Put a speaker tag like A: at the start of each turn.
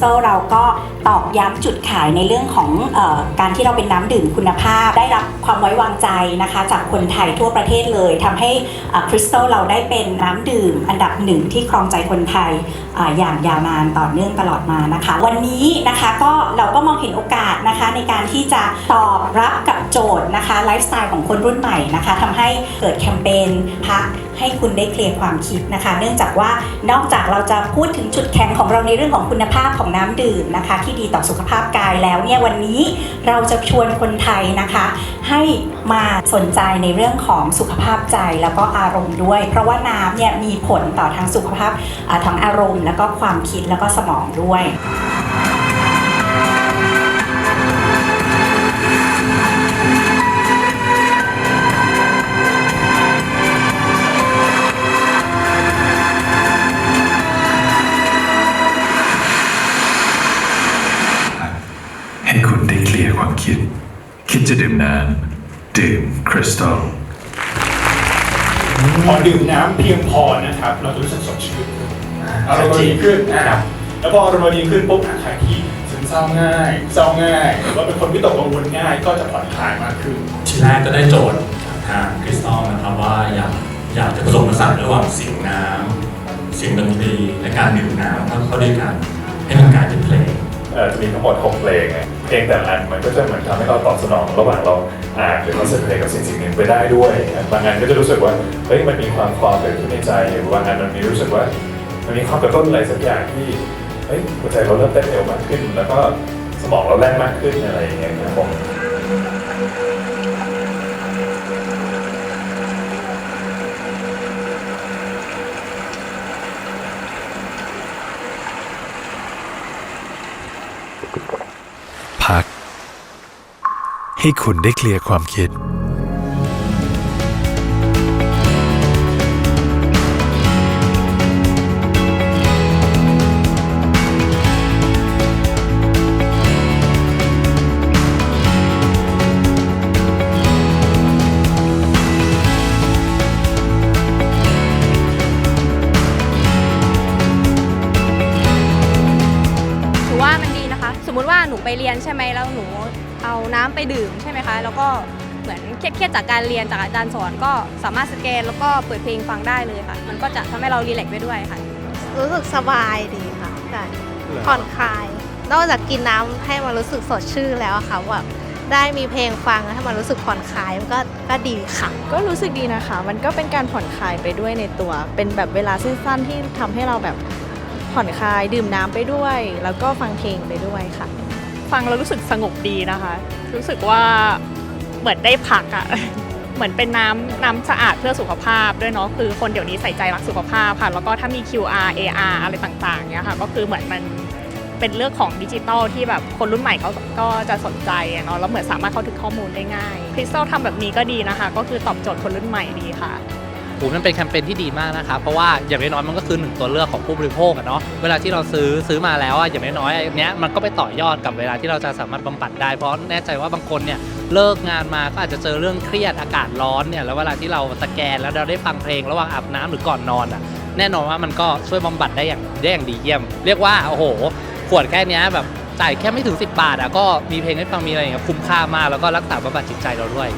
A: เนี่ยคริสตัลเราก็ตอกย้ำจุดขายในเรื่องของออการที่เราเป็นน้ำดื่มคุณภาพ ได้รับความไว้วางใจนะคะ จากคนไทยทั่วประเทศเลยทำให้คริสตัลเราได้เป็นน้ำดื่ม อันดับหนึ่งที่ครองใจคนไทยออย่างยาวนานต่อเนื่องตลอดมานะคะ วันนี้นะคะก็เราก็มองเห็นโอกาสนะคะในการที่จะตอบรับกับโจทย์นะคะไลฟ์สไตล์ของคนรุ่นใหม่นะคะทำให้เกิดแคมเปญพัก ให้คุณได้เคลียร์ความคิดนะคะ เนื่องจากว่านอกจากเราจะพูดถึงจุดแข็งของเราในเรื่องของคุณภาพของน้ำดื่มนะคะ ที่ดีต่อสุขภาพกายแล้วเนี่ยวันนี้เราจะชวนคนไทยนะคะ ให้มาสนใจในเรื่องของสุขภาพใจแล้วก็อารมณ์ด้วย เพราะว่าน้ำเนี่ยมีผลต่อทั้งสุขภาพทั้งอารมณ์ แล้วก็ความคิดแล้วก็สมองด้วย
B: จะดื่มน้ำดื่มคริสตัล
C: พอดื่มน้ำเพียงพอนะครับ เราจะรู้สึกสดชื่นขึ้นอารมณ์เราดีขึ้นนะครับแล้วพออารมณ์เราดีขึ้นปุ๊บอะใครที่ซึมเศร้าง่ายเศร้าง่ายหรือว่าเป็นคนวิตกกังวลง่ายก็จะผ่อนคลายมากขึ้น
D: ทีแรกก็ได้โจทย์จากทางคริสตัลนะครับว่าอยากอยากจะผสมผสานระหว่างเสียงน้ำเสียงดนตรีและการดื่มน้ำเข้าด้วยกันให้มันกลายเป็นเพลง
E: เอ่อจะมีทั้งหมด 6 เพลงไง เพลงแต่ละอันมันก็จะเหมือนทำให้เราตอบสนองระหว่างเราอ่านหรือคอนเซนเพลงกับสิ่งสิ่งหนึ่งไปได้ด้วยบางงานก็จะรู้สึกว่าเฮ้ยมันมีความความเกิดขึ้นในใจบางงานมันมีรู้สึกว่ามันมีความกระตุ้นอะไรสักอย่างที่เฮ้ยหัวใจเราเริ่มเต้นเร็วมากขึ้น แล้วก็สมองเราแล่นมากขึ้นอะไรอย่างเงี้ยครับผม
B: พัก ให้คุณได้เคลียร์ความคิด
F: ไปเรียนใช่ไหมแล้วหนูเอาน้ำไปดื่มใช่ไหมคะ แล้วก็เหมือนเครียดๆจากการเรียนจากอาจารย์สอนก็สามารถสแกนแล้วก็เปิดเพลงฟังได้เลยค่ะ มันก็จะทำให้เรารีแลกซ์ไปด้วยค่ะ
G: รู้สึกสบายดีค่ะใช่ผ่อนคลาย นอกจากกินน้ำให้มันรู้สึกสดชื่นแล้วอะค่ะแบบได้มีเพลงฟังให้มันรู้สึกผ่อนคลายมันก็ก็ดีค่ะ
H: ก็รู้สึกดีนะคะ มันก็เป็นการผ่อนคลายไปด้วยในตัว เป็นแบบเวลาสั้นๆที่ทำให้เราแบบผ่อนคลายดื่มน้ำไปด้วย แล้วก็ฟังเพลงไปด้วยค่ะ
I: ฟังแล้วรู้สึกสงบดีนะคะ รู้สึกว่าเหมือนได้พักอะเหมือนเป็นน้ำน้ำสะอาดเพื่อสุขภาพด้วยเนาะคือคนเดี๋ยวนี้ใส่ใจรักสุขภาพค่ะแล้วก็ถ้ามี QR AR อะไรต่างๆเนี่ยค่ะก็คือเหมือนมันเป็นเรื่องของดิจิตอลที่แบบคนรุ่นใหม่เขาก็จะสนใจเนาะแล้วเหมือนสามารถเข้าถึงข้อมูลได้ง่ายคริสตัลทำแบบนี้ก็ดีนะคะ ก็คือตอบโจทย์คนรุ่นใหม่ดีค่ะ
J: โอ้มันเป็นแคมเปญที่ดีมากนะครับ เพราะว่าอย่างน้อยๆมันก็คือหนึ่งตัวเลือกของผู้บริโภคอะเนาะเวลาที่เราซื้อซื้อมาแล้วอะอย่างน้อยๆอันเนี้ยมันก็ไปต่อยอดกับเวลาที่เราจะสามารถบำบัดได้เพราะแน่ใจว่าบางคนเนี่ยเลิกงานมาก็อาจจะเจอเรื่องเครียดอากาศร้อนเนี่ยแล้วเวลาที่เราสแกนแล้วเราได้ฟังเพลงระหว่างอาบน้ำหรือก่อนนอนอะแน่นอนว่ามันก็ช่วยบำบัดได้อย่างได้อย่างดีเยี่ยม เรียกว่าโอ้โหขวดแค่นี้แบบจ่ายแค่ไม่ถึง 10 บาทอะก็มีเพลงให้ฟังมีอะไรอย่างเงี้ยคุ้มค่ามากแล้วก็รักษาบำบัดจิตใจเราด้วย